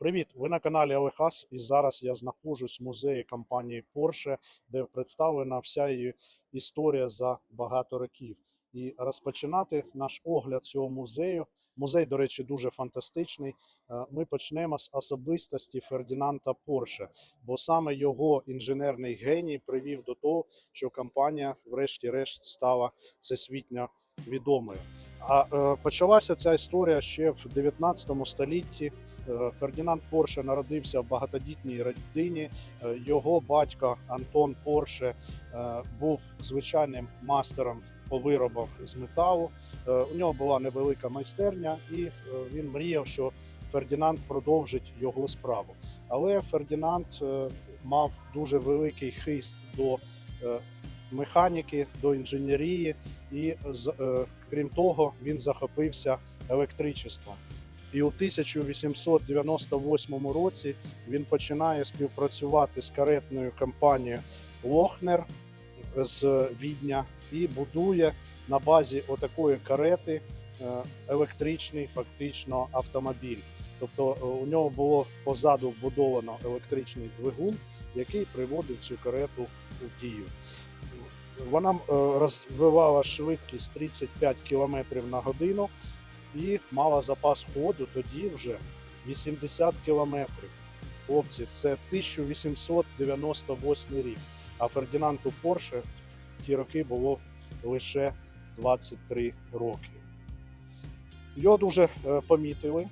Привіт! Ви на каналі Олехас, і зараз я знаходжусь в музеї компанії Porsche, де представлена вся її історія за багато років. І розпочинати наш огляд цього музею. Музей, до речі, дуже фантастичний. Е, Ми почнемо з особистості Фердінанда Порше, бо саме його інженерний геній привів до того, що компанія, врешті-решт, стала всесвітньо відомою. А е, почалася ця історія ще в 19 столітті. Е, Фердінанд Порше народився в багатодітній родині. Його батько Антон Порше був звичайним мастером по виробах з металу. Е, У нього була невелика майстерня, і е, він мріяв, що Фердінанд продовжить його справу. Але Фердінанд е, мав дуже великий хист до механіки, до інженерії, і крім того, він захопився електричеством. І у 1898 році він починає співпрацювати з каретною компанією Лохнер з Відня і будує на базі отакої карети е, електричний фактично автомобіль. Тобто е, у нього було позаду вбудовано електричний двигун, який приводив цю карету у дію. Вона е, розвивала швидкість 35 км на годину і мала запас ходу тоді вже 80 кілометрів. Хлопці, це 1898 рік. А Фердінанду Порше ті роки було лише 23 роки. Його дуже е, помітили,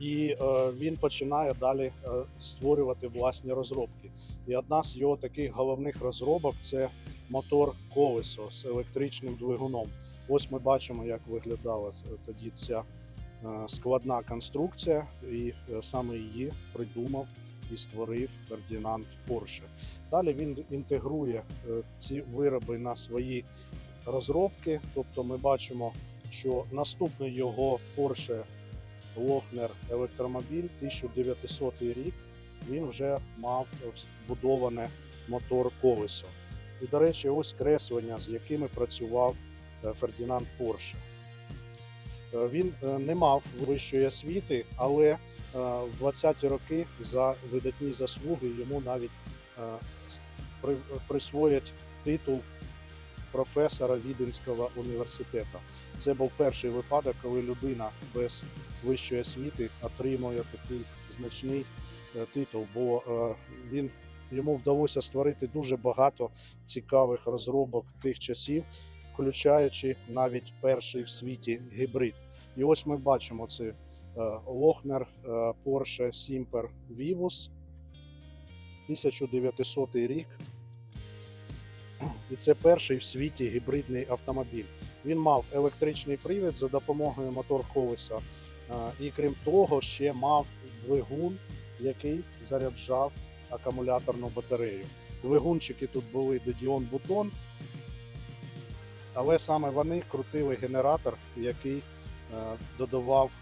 і е, він починає далі е, створювати власні розробки. І одна з його таких головних розробок це мотор колесо з електричним двигуном. Ось ми бачимо, як виглядала тоді ця складна конструкція, і саме її придумав і створив Фердінанд Порше. Далі він інтегрує е, ці вироби на свої розробки. Тобто ми бачимо, що наступний його Porsche Лохнер електромобіль 1900 рік. Він вже мав вбудоване мотор колесо. І, до речі, ось креслення, з якими працював е, Фердінанд Порше. Е, Він е, не мав вищої освіти, але е, в 20-ті роки за видатні заслуги йому навіть присвоять титул професора Віденського університету. Це був перший випадок, коли людина без вищої освіти отримує такий значний титул, бо він йому вдалося створити дуже багато цікавих розробок тих часів, включаючи навіть перший в світі гібрид. І ось ми бачимо це е, Лохнер е, Porsche Simper Vivus 1900 рік. І це перший в світі гібридний автомобіль. Він мав електричний привід за допомогою мотор колеса. е, І крім того, ще мав двигун, який заряджав акумуляторну батарею. Двигунчики тут були Дедіон Бутон, але саме вони крутили генератор, який е, додавав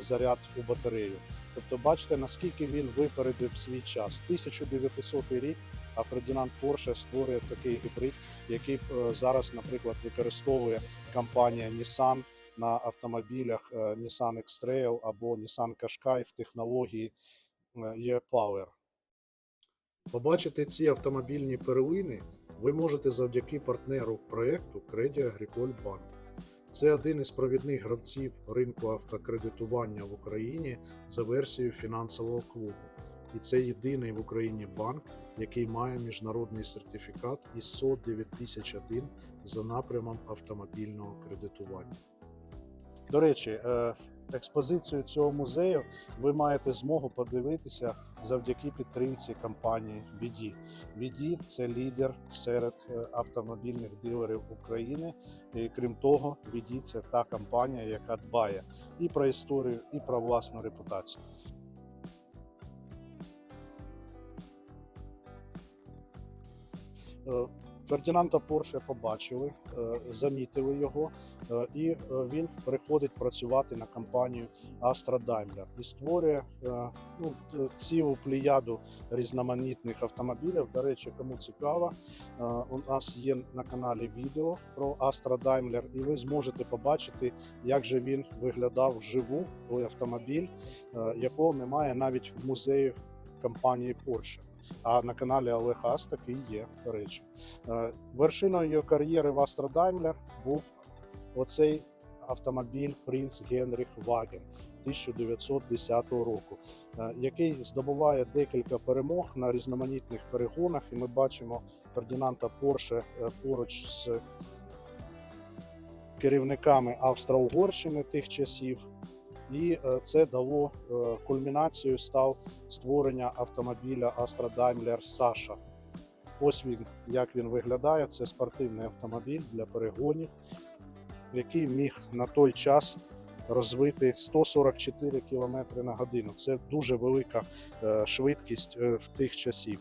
заряд у батарею. Тобто, бачите, наскільки він випередив свій час. 1900 рік, а Фердінанд Порше створює такий гібрид, який е, зараз, наприклад, використовує компанія Nissan на автомобілях е, Nissan X-Trail або Nissan Qashqai в технології E-Power. Побачити ці автомобільні перлини ви можете завдяки партнеру проєкту Credit Agricole Bank. Це один із провідних гравців ринку автокредитування в Україні за версією фінансового клубу. І це єдиний в Україні банк, який має міжнародний сертифікат ISO 9001 за напрямом автомобільного кредитування. До речі, е, експозицію цього музею ви маєте змогу подивитися завдяки підтримці компанії BD. BD – це лідер серед е, автомобільних дилерів України. І крім того, BD – це та компанія, яка дбає і про історію, і про власну репутацію. Фердінанда Порше побачили, е, замітили його, е, і е, він переходить працювати на компанію Astra Daimler і створює ну, цілу плеяду різноманітних автомобілів. До речі, кому цікаво, у нас є на каналі відео про Astra Daimler, і ви зможете побачити, як же він виглядав вживу, той автомобіль, якого немає навіть в музеї компанії Porsche. А на каналі Олег Ас такий є, до речі. Е, Вершиною кар'єри в Astra Daimler був оцей автомобіль Принц Генріх Ваген 1910 року, е, який здобуває декілька перемог на різноманітних перегонах. І ми бачимо Фердінанда Порше поруч з керівниками Австро-Угорщини тих часів. І е, це дало е, кульмінацію став створення автомобіля Astra Daimler Sasha. Ось він, як він виглядає. Це спортивний автомобіль для перегонів, який міг на той час розвити 144 км на годину. Це дуже велика е, швидкість в тих часів.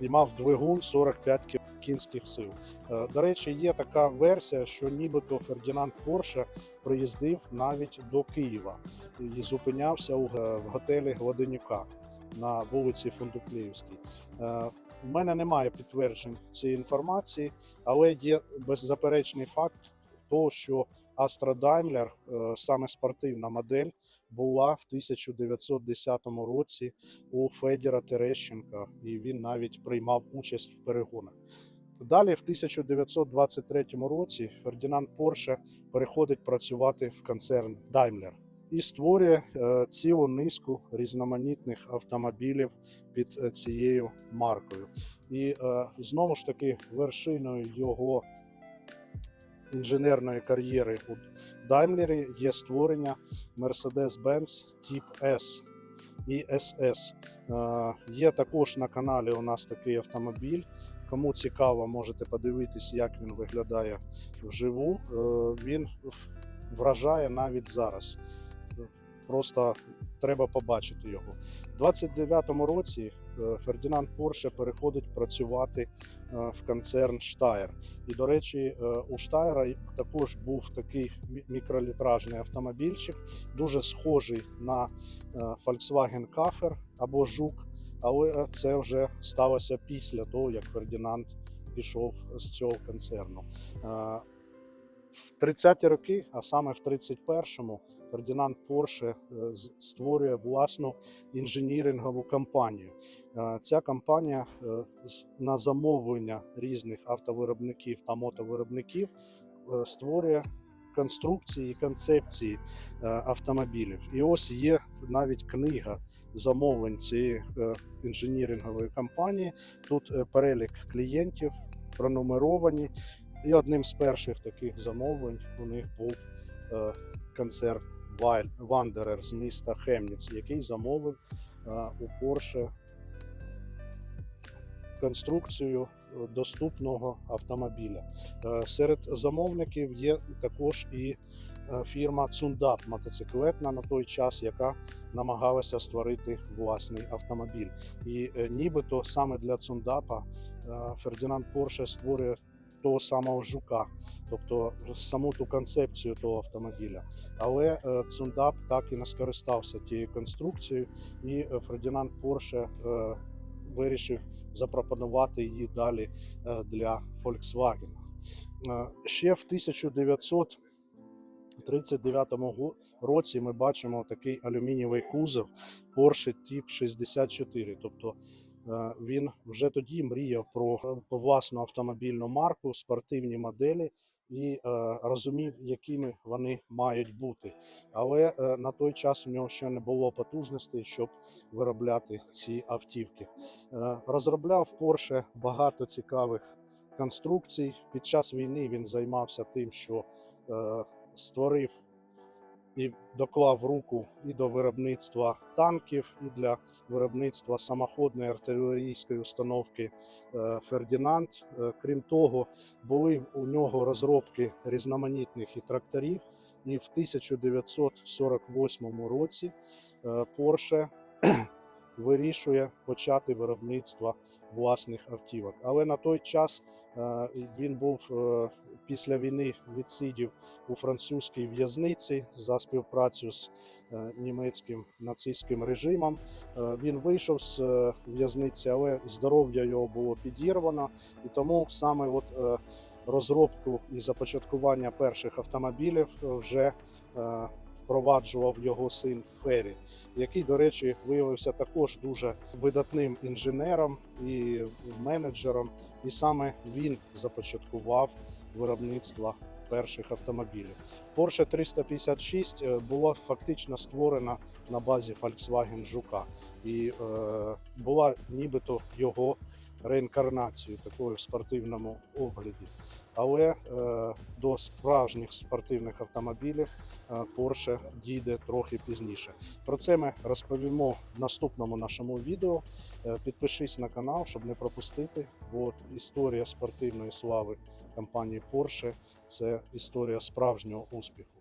І мав двигун 45 кі- кінських сил. Е, До речі, є така версія, що нібито Фердінанд Порше приїздив навіть до Києва і зупинявся у е, готелі Гладенюка на вулиці Фундукліївській. Е, У мене немає підтверджень цієї інформації, але є беззаперечний факт того, що Astra Daimler, саме спортивна модель, була в 1910 році у Федіра Терещенка, і він навіть приймав участь в перегонах. Далі, в 1923 році, Фердінанд Порше переходить працювати в концерн Daimler і створює е, цілу низку різноманітних автомобілів під е, цією маркою. І е, знову ж таки вершиною його інженерної кар'єри у Даймлері є створення Mercedes-Benz Type S і SS. Є також на каналі у нас такий автомобіль. Кому цікаво, можете подивитись, як він виглядає вживу. Е, Він вражає навіть зараз. Просто треба побачити його. У 29-му році е, Фердінанд Порше переходить працювати е, в концерн Штайр. І, до речі, у Штайра також був такий мікролітражний автомобільчик, дуже схожий на Volkswagen Kaffer або Жук, але це вже сталося після того, як Фердінанд пішов з цього концерну. Е, В 30-ті роки, а саме в 31-му, Фердінанд Порше е, створює власну інженірингову компанію. Е, Ця компанія на замовлення різних автовиробників та мотовиробників створює конструкції і концепції е, автомобілів. І ось є навіть книга замовлень цієї е, інженірингової компанії. Тут е, перелік клієнтів пронумеровані. І одним з перших таких замовлень у них був концерн Wanderer з міста Хемніц, який замовив у Porsche конструкцію е, доступного автомобіля. Е, Серед замовників є також і е, фірма Цундап мотоциклетна на той час, яка намагалася створити власний автомобіль. І нібито саме для Цундапа Фердінанд Порше створює того самого жука, тобто саму ту концепцію того автомобіля. Але Цундап так і не скористався тією конструкцією, і Фердінанд Порше вирішив запропонувати її далі е, для Volkswagen. Е, Ще в 1939 році ми бачимо такий алюмінієвий кузов Porsche Typ 64. Тобто е, він вже тоді мріяв про власну автомобільну марку, спортивні моделі і е, розумів, якими вони мають бути. Але е, на той час у нього ще не було потужностей, щоб виробляти ці автівки. Е, Розробляв Porsche багато цікавих конструкцій. Під час війни він займався тим, що е, створив і доклав руку і до виробництва танків, і для виробництва самоходної артилерійської установки е, Фердінанд. Е, Крім того, були у нього розробки різноманітних і тракторів. І в 1948 році е, Porsche вирішує почати виробництво власних автівок. Але на той час е, він був після війни відсидів у французькій в'язниці за співпрацю з е, німецьким нацистським режимом. Е, Він вийшов з е, в'язниці, але здоров'я його було підірвано, і тому саме от розробку і започаткування перших автомобілів вже впроваджував його син Фері, який, до речі, виявився також дуже видатним інженером і менеджером, і саме він започаткував виробництво перших автомобілів. Porsche 356 е, було фактично створена на базі Volkswagen Жука, і е, була нібито його реінкарнацією такою в спортивному огляді. Але е, до справжніх спортивних автомобілів Porsche дійде трохи пізніше. Про це ми розповімо в наступному нашому відео. Підпишись на канал, щоб не пропустити. От історія спортивної слави компанії Porsche це історія справжнього успіху.